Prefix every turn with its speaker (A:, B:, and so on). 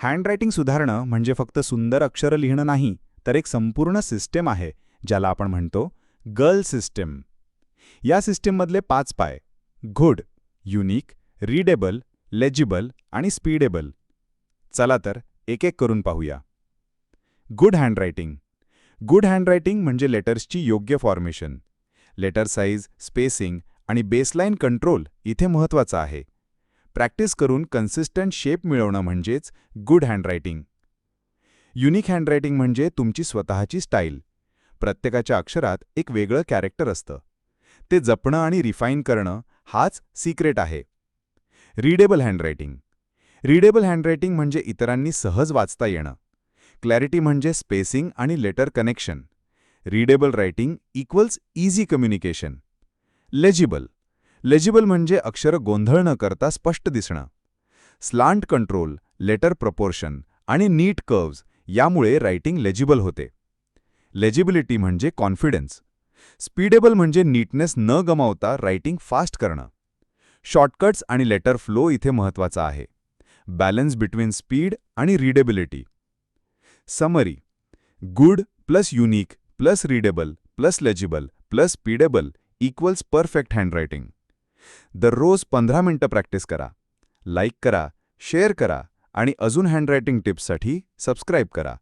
A: Handwriting सुधारणं म्हणजे फक्त सुंदर अक्षरं लिहिणं नाही तर एक संपूर्ण सिस्टेम आहे ज्याला आपण म्हणतो गर्ल सिस्टेम या सिस्टीममधले पाच पाय गुड युनिक रीडेबल लेजिबल आणि स्पीडेबल चला तर एक एक करून पाहूया. गुड हँडरायटिंग गुड हँडरायटिंग म्हणजे लेटर्सची योग्य फॉर्मेशन लेटर साईज स्पेसिंग आणि बेसलाईन कंट्रोल इथे महत्त्वाचं आहे. प्रॅक्टिस करून कन्सिस्टंट शेप मिळवणं म्हणजेच गुड हँडरायटिंग युनिक हँडरायटिंग म्हणजे तुमची स्वतःची स्टाईल प्रत्येकाच्या अक्षरात एक वेगळं कॅरेक्टर असतं. ते जपणं आणि रिफाईन करणं हाच सिक्रेट आहे. रीडेबल हँडरायटिंग रीडेबल हँडरायटिंग म्हणजे इतरांनी सहज वाचता येणं. क्लॅरिटी म्हणजे स्पेसिंग आणि letter connection readable writing equals easy communication legible legible म्हणजे अक्षरं गोंधळ न करता स्पष्ट दिसणं. स्लांट कंट्रोल लेटर प्रपोर्शन आणि नीट कर्व्ज यामुळे रायटिंग लेजिबल होते. लेजिबिलिटी म्हणजे कॉन्फिडन्स स्पीडेबल म्हणजे नीटनेस न गमावता रायटिंग फास्ट करणं. शॉर्टकट्स आणि लेटर फ्लो इथे महत्त्वाचा आहे. बॅलन्स बिटवीन स्पीड आणि readability summary good plus unique plus readable plus legible plus speedable equals perfect handwriting दररोज पंधरा मिनिटं प्रॅक्टिस करा लाईक करा शेअर करा आणि अजून हँडरायटिंग टिप्ससाठी सबस्क्राईब करा.